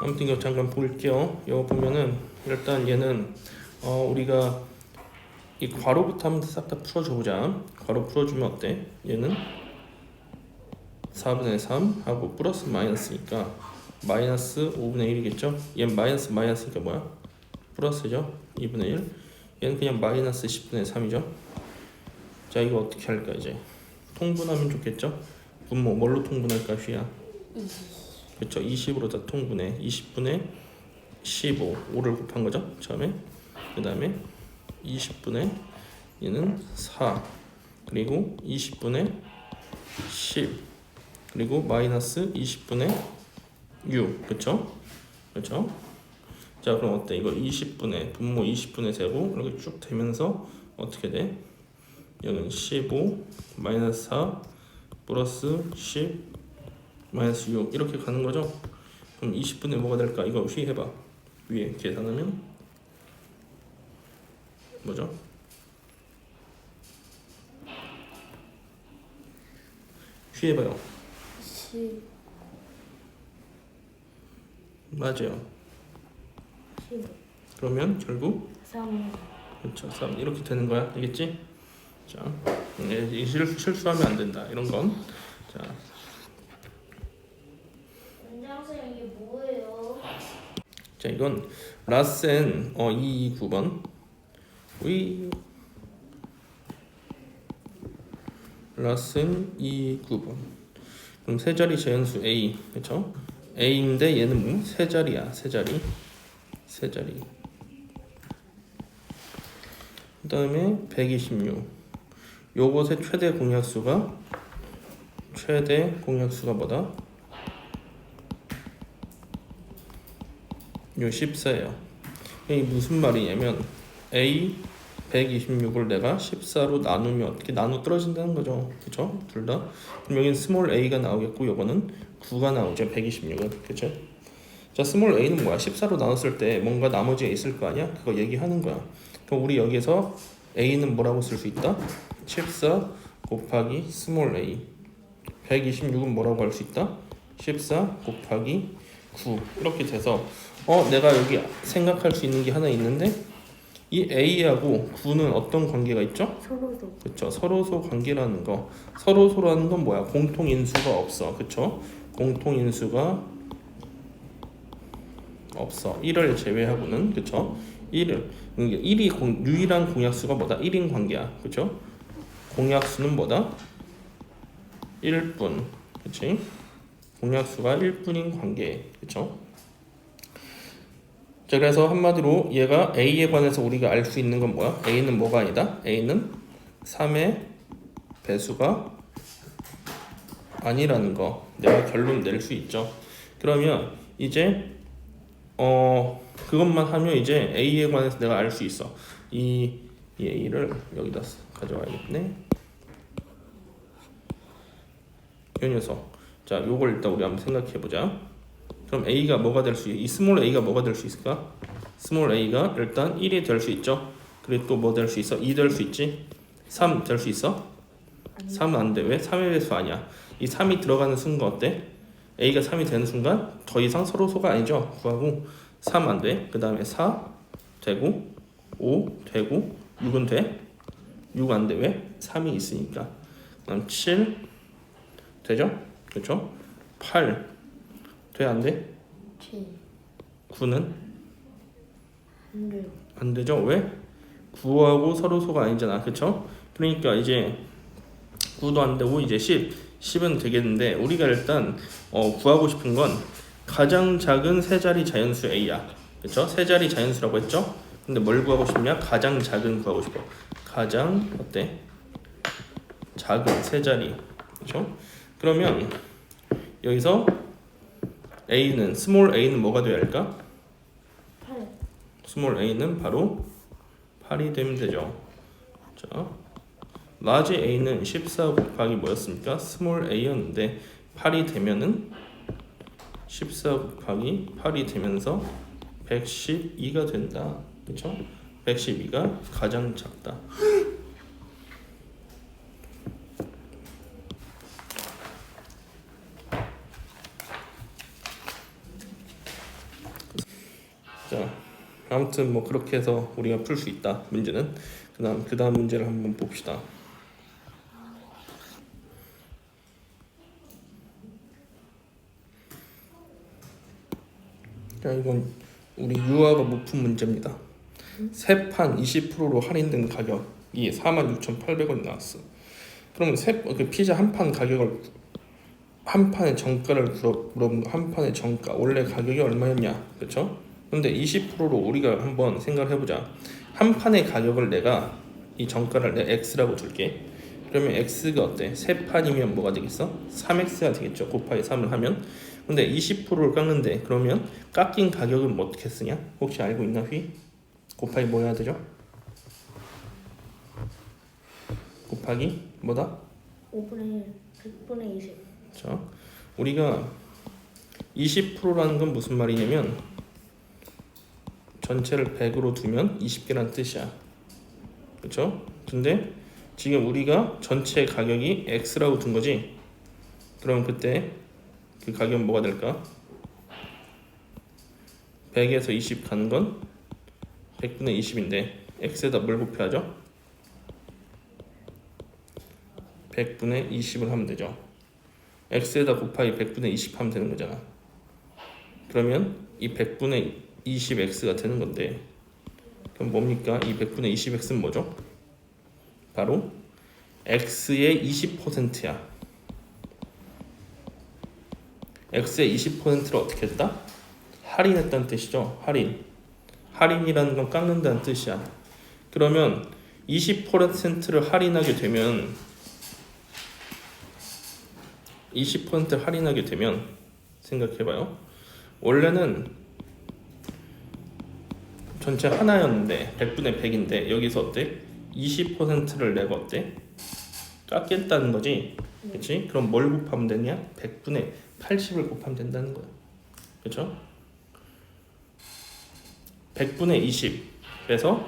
아무튼 이거 잠깐 볼게요. 이거 보면은 일단 얘는 어 우리가 이 괄호부터 한번 싹 다 풀어줘 보자. 괄호 풀어주면 어때? 얘는 4분의 3 하고 플러스 마이너스니까 마이너스 5분의 1이겠죠? 얘는 마이너스 마이너스니까 뭐야? 플러스죠? 2분의 1 얘는 그냥 마이너스 10분의 3이죠? 자 이거 어떻게 할까 이제 통분하면 좋겠죠? 분모 뭘로 통분할까 휘야? 그렇죠 20으로 다 통분해. 20분의 15 5를 곱한 거죠? 처음에. 그 다음에 20분의 얘는 4 그리고 20분의 10 그리고 마이너스 20분의 6 그쵸? 그쵸? 자 그럼 어때? 이거 20분의 분모 20분의 세고 이렇게 쭉 되면서 어떻게 돼? 여기는 15 마이너스 4 플러스 10 마이너스 6 이렇게 가는 거죠? 그럼 20분의 뭐가 될까? 이거 휘 해봐 위에 계산하면 뭐죠? 휘 해봐요 10, 맞아요 10, 그러면 결국 3, 그렇죠 3 이렇게 되는 거야 알겠지? 자 네, 이 실, 실수하면 안 된다 이런 건 자 원장쌤 이게 뭐예요? 자 이건 라센 어 229번. 위. 라센 229번. 그럼 세 자리 제한수 A 그쵸? A인데 얘는 뭐? 세 자리야 세 자리. 세 자리. 그 다음에 126 요것의 최대 공약수가 최대 공약수가 뭐다? 14예요. 이게 무슨 말이냐면 A 126을 내가 14로 나누면 어떻게 나누 떨어진다는 거죠. 그쵸? 둘 다. 그럼 여기는 스몰 a가 나오겠고 요거는 9가 나오죠. 126은. 그쵸? 자, 스몰 a는 뭐야? 14로 나눴을 때 뭔가 나머지가 있을 거 아니야? 그거 얘기하는 거야. 그럼 우리 여기서 a는 뭐라고 쓸 수 있다? 14 곱하기 스몰 a 126은 뭐라고 할 수 있다? 14 곱하기 9 이렇게 돼서 어 내가 여기 생각할 수 있는 게 하나 있는데 이 A하고 9는 어떤 관계가 있죠? 서로도 그쵸 서로소 관계라는 거. 서로소라는 건 뭐야? 공통 인수가 없어. 그쵸? 공통 인수가 없어. 1을 제외하고는 그쵸? 1을. 1이 공, 유일한 공약수가 뭐다? 1인 관계야. 그쵸? 공약수는 뭐다? 1분 그치? 공약수가 1분인 관계 그쵸 자 그래서 한마디로 얘가 A에 관해서 우리가 알 수 있는 건 뭐야? A는 뭐가 아니다? A는 3의 배수가 아니라는 거 내가 결론 낼 수 있죠. 그러면 이제 어 그것만 하면 이제 A에 관해서 내가 알 수 있어. 이, 이 A를 여기다 쓰- 가져와야겠네. 이 녀석. 자, 요걸 일단 우리 한번 생각해 보자. 그럼 A가 뭐가 될수 있? 이 스몰 A가 뭐가 될 수 있을까? 스몰 A가 일단 1이 될 수 있죠. 그리고 또 뭐 될 수 있어? 2 될 수 있지. 3 될 수 있어? 3은 안 돼. 왜? 3의 배수 아니야. 이 3이 들어가는 순간 어때? A가 3이 되는 순간 더 이상 서로소가 아니죠. 구하고 3 안 돼. 그 다음에 4 되고 5 되고 6은 돼? 6 안 돼. 왜? 3이 있으니까. 그다음 7 되죠? 그렇죠? 8 돼? 안 돼? 7, 9는 안 돼요. 안 되죠? 왜? 9하고 서로소가 아니잖아. 그쵸? 그러니까 이제 9도 안 되고 이제 10, 10은 되겠는데 우리가 일단 어, 구하고 싶은 건 가장 작은 세 자리 자연수 A야. 그쵸? 세 자리 자연수라고 했죠? 근데 뭘 구하고 싶냐? 가장 작은 구하고 싶어. 가장 어때? 작은 세 자리. 그쵸? 그러면 여기서 A는 스몰 A는 뭐가 되어야 할까? 8, 스몰 a는 바로 8이 되면 되죠. 자, 라지 a는 14 곱하기 뭐였습니까? 스몰 a였는데 8이 되면은 14 곱하기 8이 되면서 112가 된다. 그렇죠? 112가 가장 작다. 자, 아무튼 뭐 그렇게 해서 우리가 풀 수 있다. 문제는 그다음 그다음 문제를 한번 봅시다. 자, 이건 우리 유아가 못푼 문제입니다. 세 판 20%로 할인된 가격이 46,800원이 나왔어. 그러면 세, 그 피자 한 판 가격을 한 판의 정가를 물어- 물어본 거, 한 판의 정가 원래 가격이 얼마였냐, 그렇죠? 근데 20%로 우리가 한번 생각을 해보자. 한 판의 가격을 내가 이 정가를 내가 x라고 둘게. 그러면 x가 어때? 세 판이면 뭐가 되겠어? 3x가 되겠죠. 곱하기 3을 하면. 근데 20%를 깎는데 그러면 깎인 가격은 뭐 어떻게 쓰냐? 혹시 알고 있나 휘? 곱하기 뭐 해야 되죠? 곱하기 뭐다? 5분의 1, 100분의 20. 자, 우리가 20%라는 건 무슨 말이냐면 전체를 100으로 두면 20개란 뜻이야. 그렇죠? 근데 지금 우리가 전체 가격이 x라고 둔 거지. 그럼 그때 그 가격은 뭐가 될까? 100에서 20 가는 건 100분의 20인데 x에다 뭘 곱해야죠? 100분의 20을 하면 되죠. x에다 곱하기 100분의 20 하면 되는 거잖아. 그러면 이 100분의 20x가 되는 건데 그럼 뭡니까? 이 100분의 20x는 뭐죠? 바로 x의 20%야. x의 20%를 어떻게 했다? 할인했다는 뜻이죠. 할인. 할인이라는 건 깎는다는 뜻이야. 그러면 20%를 할인하게 되면 20% 할인하게 되면 생각해봐요. 원래는 전체 하나였는데 100분의 100인데 여기서 어때? 20%를 내가 어때? 깎겠다는 거지. 그렇지? 그럼 뭘 곱하면 되냐? 100분의 80을 곱하면 된다는 거야. 그렇죠? 100분의 20에서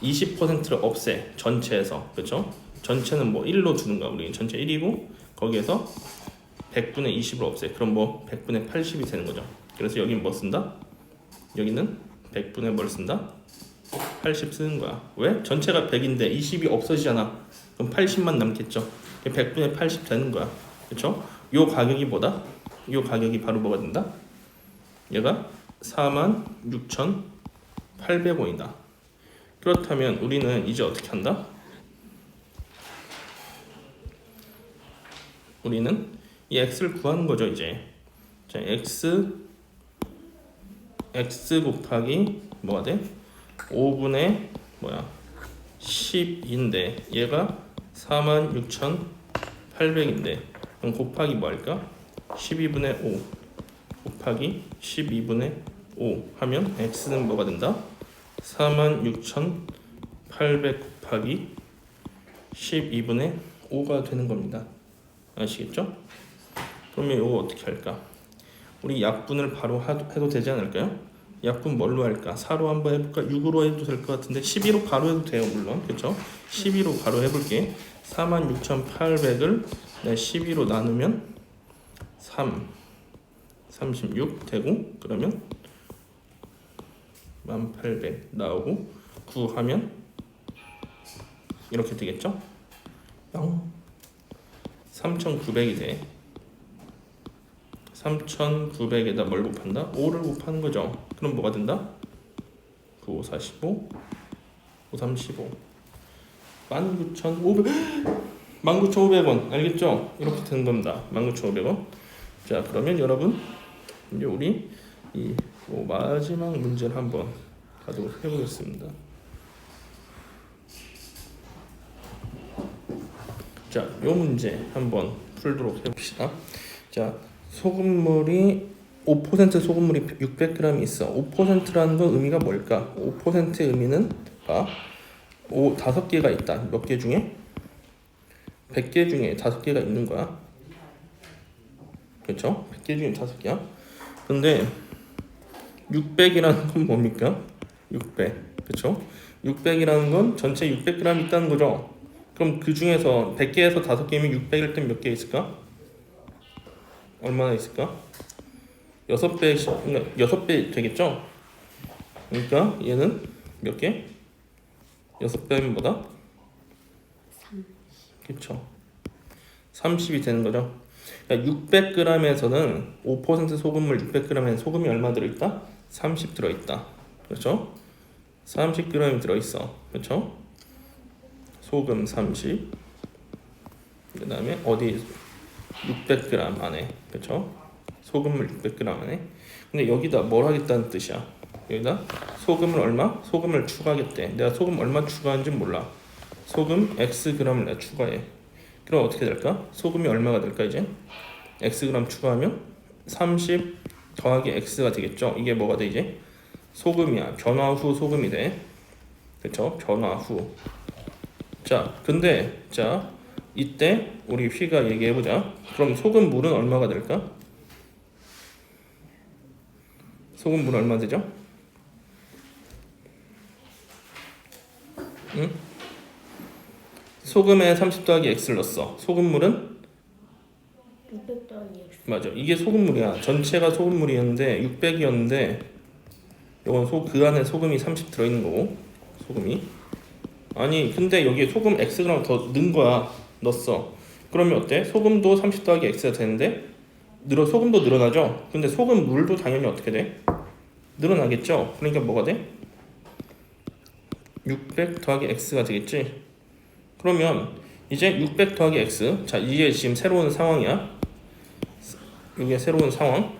20%를 없애 전체에서 그렇죠? 전체는 뭐 1로 두는 거야. 우리 전체 1이고 거기에서 100분의 20을 없애. 그럼 뭐 100분의 80이 되는 거죠. 그래서 여긴 뭐 쓴다? 여기는 100분의 뭘 쓴다? 80 쓰는 거야. 왜? 전체가 100인데 20이 없어지잖아. 그럼 80만 남겠죠. 100분의 80 되는 거야. 그렇죠? 요 가격이 뭐다? 요 가격이 바로 뭐가 된다? 얘가 46,800원이다. 그렇다면 우리는 이제 어떻게 한다? 우리는 이 x를 구하는 거죠 이제 자 x x 곱하기 뭐가 돼? 5분의 뭐야 10인데 얘가 46,800인데 그럼 곱하기 뭐 할까? 12분의 5 곱하기 12분의 5 하면 x는 뭐가 된다? 46,800 곱하기 12분의 5가 되는 겁니다. 아시겠죠? 그러면 이거 어떻게 할까? 우리 약분을 바로 하- 해도 되지 않을까요? 약분 뭘로 할까? 4로 한번 해볼까? 6으로 해도 될 것 같은데 12로 바로 해도 돼요 물론 그렇죠? 12로 바로 해볼게 46,800을 12로 나누면 3 36 되고 그러면 1800 나오고 9 하면 이렇게 되겠죠? 0 3,900이 돼. 3,900에다 뭘 곱한다? 5를 곱하는 거죠. 그럼 뭐가 된다? 9, 5, 45, 5, 35. 19,500, 19,500원. 알겠죠? 이렇게 되는 겁니다. 19,500원. 자, 그러면 여러분, 이제 우리 이요 마지막 문제를 한번 가도록 해보겠습니다. 자, 요 문제 한번 풀도록 해봅시다. 자, 소금물이 5% 소금물이 600g 있어. 5%라는 건 의미가 뭘까? 5%의 의미는 봐. 5 다섯 개가 있다. 몇 개 중에? 100개 중에 다섯 개가 있는 거야. 그렇죠? 100개 중에 다섯 개야. 근데 600이라는 건 뭡니까? 600. 그렇죠? 600이라는 건 전체 600g 있다는 거죠. 그럼 그 중에서 100개에서 5개면 600일 땐 몇 개 있을까? 얼마나 있을까? 여섯 배 그러니까 여섯 배 되겠죠? 그러니까 얘는 몇 개? 여섯 배면 뭐다? 3 그렇죠. 30이 되는 거죠. 그러니까 600g에서는 5% 소금물 600g에 소금이 얼마 들어있다? 30 들어있다. 그렇죠? 30g이 들어있어. 그렇죠? 소금 30. 그 다음에 어디 600g 안에 그렇죠? 소금물 600g 안에. 근데 여기다 뭘 하겠다는 뜻이야? 여기다 소금을 얼마? 소금을 추가하겠대. 내가 소금 얼마 추가하는지 몰라. 소금 x g을 내가 추가해. 그럼 어떻게 될까? 소금이 얼마가 될까 이제? x g 추가하면 30 더하기 x가 되겠죠. 이게 뭐가 돼 이제? 소금이야. 변화 후 소금이 돼. 그렇죠? 변화 후. 자, 근데 자 이때 우리 휘가 얘기해 보자. 그럼 소금 물은 얼마가 될까? 소금 물 얼마 되죠? 응? 소금에 30 더하기 x를 넣었어. 소금물은 600 더하기 X 맞아. 이게 소금물이야. 전체가 소금물이었는데 600이었는데 이건 소, 그 안에 소금이 30 들어있는 거고 소금이 아니 근데 여기에 소금 x g 더 넣은 거야. 넣었어. 그러면 어때? 소금도 30 더하기 x가 되는데 늘어 소금도 늘어나죠. 근데 소금 물도 당연히 어떻게 돼? 늘어나겠죠. 그러니까 뭐가 돼? 600 더하기 x가 되겠지. 그러면 이제 600 더하기 x 자 이게 지금 새로운 상황이야. 이게 새로운 상황.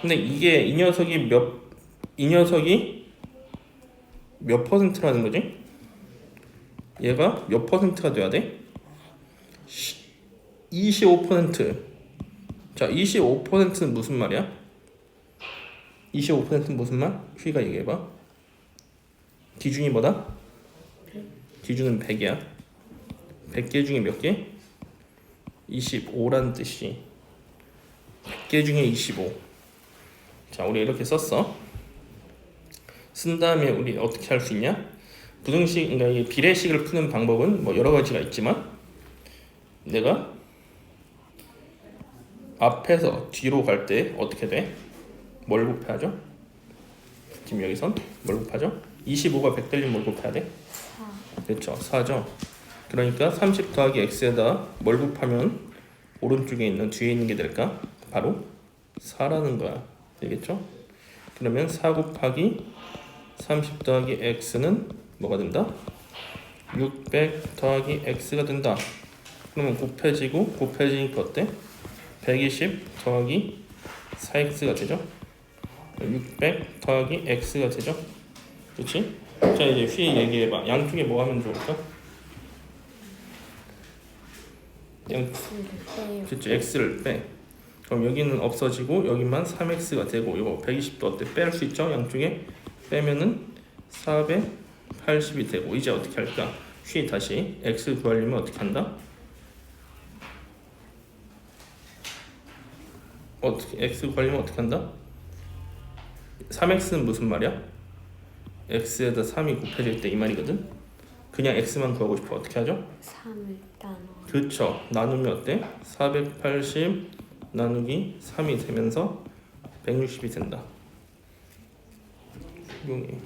근데 이게 이 녀석이 몇 이 녀석이 몇 퍼센트라는 거지? 얘가 몇 퍼센트가 돼야 돼? 25%. 자, 25%는 무슨 말이야? 25%는 무슨 말? 휘가 얘기해 봐. 기준이 뭐다? 기준은 100이야. 100개 중에 몇 개? 25란 뜻이 100개 중에 25. 자, 우리 이렇게 썼어. 쓴 다음에 우리 어떻게 할 수 있냐? 부등식, 그러니까 이 비례식을 푸는 방법은 뭐 여러 가지가 있지만 내가 앞에서 뒤로 갈 때 어떻게 돼? 뭘 곱해야죠? 지금 여기선 뭘 곱하죠? 25가 100 되려면 뭘 곱해야 돼? 4 그렇죠. 4죠. 그러니까 30 더하기 x에다 뭘 곱하면 오른쪽에 있는 뒤에 있는 게 될까? 바로 4라는 거야. 되겠죠? 그러면 4 곱하기 30 더하기 x는 뭐가 된다? 600 더하기 x가 된다. 그러면 곱해지고 곱해지니까 어때? 120 더하기 4x가 되죠? 600 더하기 x가 되죠? 그렇지? 자 이제 휘 얘기해봐. 양쪽에 뭐 하면 좋을까? 양 그치 x를 빼. 그럼 여기는 없어지고 여기만 3x가 되고 이거 120도 어때? 뺄 수 있죠? 양쪽에 빼면은 480이 되고 이제 어떻게 할까? 휘 다시 x 구하려면 어떻게 한다? 어떻게 x 구하려면 어떻게 한다? 3x는 무슨 말이야? x에다 3이 곱해질 때 이 말이거든. 그냥 x만 구하고 싶어 어떻게 하죠? 3을 나눠 그렇죠. 나누면 어때? 480 나누기 3이 되면서 160이 된다. 훌륭해.